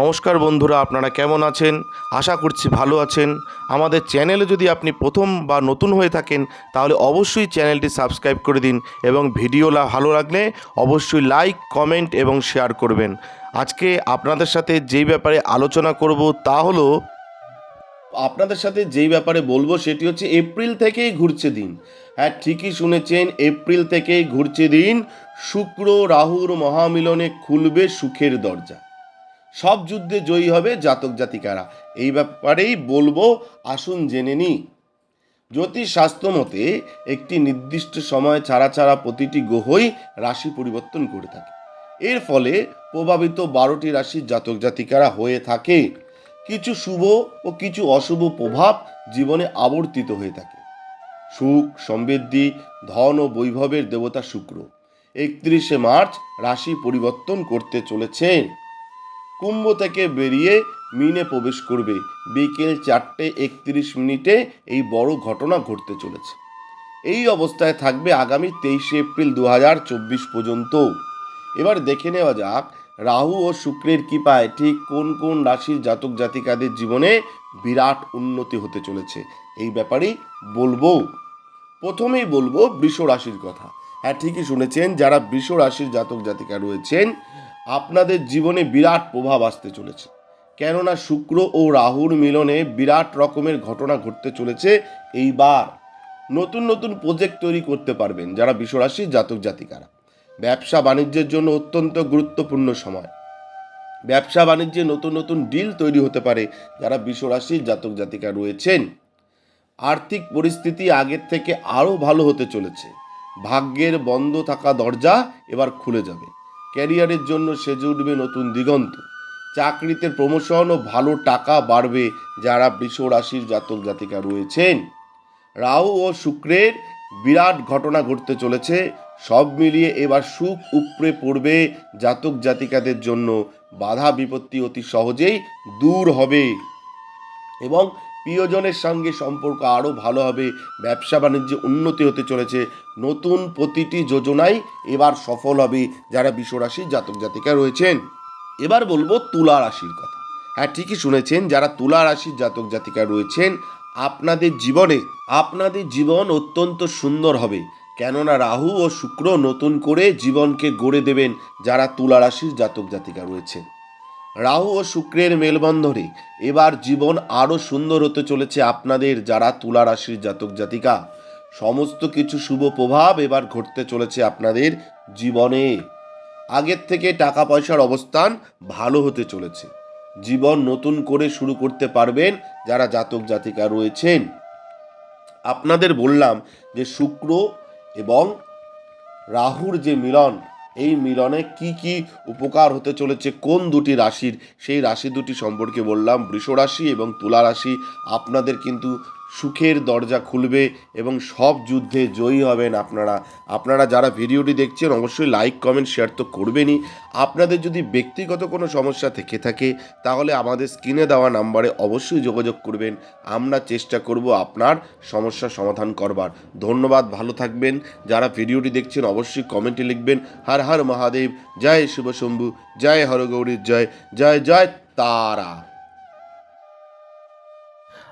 নমস্কার বন্ধুরা, আপনারা কেমন আছেন? আশা করছি ভালো আছেন। আমাদের চ্যানেলে যদি আপনি প্রথম বা নতুন হয়ে থাকেন, তাহলে অবশ্যই চ্যানেলটি সাবস্ক্রাইব করে দিন এবং ভিডিও ভালো লাগলে অবশ্যই লাইক, কমেন্ট এবং শেয়ার করবেন। আজকে আপনাদের সাথে যেই ব্যাপারে আলোচনা করব তা হলো, আপনাদের সাথে যেই ব্যাপারে বলব সেটি হচ্ছে এপ্রিল থেকেই ঘুরছে দিন। হ্যাঁ ঠিকই শুনেছেন, এপ্রিল থেকেই ঘুরছে দিন। শুক্র, রাহুর মহামিলনে খুলবে সুখের দরজা। সব যুদ্ধে জয়ী হবে জাতক জাতিকারা। এই ব্যাপারেই বলব, আসুন জেনে নিই। জ্যোতিষ শাস্ত্র মতে, একটি নির্দিষ্ট সময় ছাড়া ছাড়া প্রতিটি গ্রহই রাশি পরিবর্তন করে থাকে। এর ফলে প্রভাবিত বারোটি রাশির জাতক জাতিকারা হয়ে থাকে। কিছু শুভ ও কিছু অশুভ প্রভাব জীবনে আবর্তিত হয়ে থাকে। সুখ, সমৃদ্ধি, ধন ও বৈভবের দেবতা শুক্র। একত্রিশে মার্চ রাশি পরিবর্তন করতে চলেছে। কুম্ভ থেকে বেরিয়ে মিনে প্রবেশ করবে। বিকেল চারটে একত্রিশ মিনিটে এই বড় ঘটনা ঘটতে চলেছে। এই অবস্থায় থাকবে আগামী তেইশে এপ্রিল দু হাজার চব্বিশ পর্যন্ত। এবার দেখে নেওয়া যাক, রাহু ও শুক্রের কৃপায় ঠিক কোন কোন রাশির জাতক জাতিকাদের জীবনে বিরাট উন্নতি হতে চলেছে। এই ব্যাপারেই বলব। প্রথমেই বলব, বৃষ রাশির কথা। হ্যাঁ ঠিকই শুনেছেন, যারা বৃষ রাশির জাতক জাতিকা রয়েছেন আপনাদের জীবনে বিরাট প্রভাব আসতে চলেছে। কেননা শুক্র ও রাহুর মিলনে বিরাট রকমের ঘটনা ঘটতে চলেছে এইবার। নতুন নতুন প্রজেক্ট তৈরি করতে পারবেন যারা বিশ্বরাশি জাতক জাতিকারা। ব্যবসা বাণিজ্যের জন্য অত্যন্ত গুরুত্বপূর্ণ সময়। ব্যবসা বাণিজ্যে নতুন নতুন ডিল তৈরি হতে পারে যারা বিশ্বরাশির জাতক জাতিকা রয়েছেন। আর্থিক পরিস্থিতি আগের থেকে আরও ভালো হতে চলেছে। ভাগ্যের বন্ধ থাকা দরজা এবার খুলে যাবে। ক্যারিয়ারের জন্য সেজে উঠবে নতুন দিগন্ত। চাকরিতে প্রমোশন ও ভালো টাকা বাড়বে যারা বৃষ রাশির জাতক জাতিকা রয়েছেন। রাহু ও শুক্রের বিরাট ঘটনা ঘটতে চলেছে। সব মিলিয়ে এবার সুখ উপড়ে পড়বে জাতক জাতিকাদের জন্য। বাধা বিপত্তি অতি সহজেই দূর হবে। এবং প্রিয়জনের সঙ্গে সম্পর্ক আরও ভালো হবে। ব্যবসা বাণিজ্যে উন্নতি হতে চলেছে। নতুন প্রতিটি যোজনাই এবার সফল হবে, যারা বিশ্বরাশির জাতক জাতিকা রয়েছেন। এবার বলব তুলা রাশির কথা। হ্যাঁ ঠিকই শুনেছেন, যারা তুলা রাশির জাতক জাতিকা রয়েছেন, আপনাদের জীবনে, আপনাদের জীবন অত্যন্ত সুন্দর হবে। কেননা রাহু ও শুক্র নতুন করে জীবনকে গড়ে দেবেন, যারা তুলা রাশির জাতক জাতিকা রয়েছেন। রাহু ও শুক্রের মেলবন্ধনে এবার জীবন আরও সুন্দর হতে চলেছে আপনাদের যারা তুলা রাশির জাতক জাতিকা। সমস্ত কিছু শুভ প্রভাব এবার ঘটতে চলেছে আপনাদের জীবনে। আগের থেকে টাকা পয়সার অবস্থান ভালো হতে চলেছে। জীবন নতুন করে শুরু করতে পারবেন যারা জাতক জাতিকা রয়েছেন। আপনাদের বললাম যে শুক্র এবং রাহুর যে মিলন এই মিলনে কি কি উপকার হতে চলেছে? কোন দুটি রাশির? সেই রাশি দুটি সম্পর্কে বললাম বৃষ রাশি এবং তুলা রাশি আপনাদের কিন্তু সুখের দরজা খুলবে এবং সব যুদ্ধে জয়ী হবেন আপনারা। আপনারা যারা ভিডিওটি দেখছেন, অবশ্যই লাইক, কমেন্ট, শেয়ার তো করবেনই। আপনাদের যদি ব্যক্তিগত কোনো সমস্যা থেকে থাকে, তাহলে আমাদের স্ক্রিনে দেওয়া নাম্বারে অবশ্যই যোগাযোগ করবেন। আমরা চেষ্টা করব আপনার সমস্যার সমাধান করবার। ধন্যবাদ, ভালো থাকবেন। যারা ভিডিওটি দেখছেন, অবশ্যই কমেন্টে লিখবেন, হর হর মহাদেব, জয় শিব শম্ভু, জয় হরগৌরীর জয় জয় জয় তারা।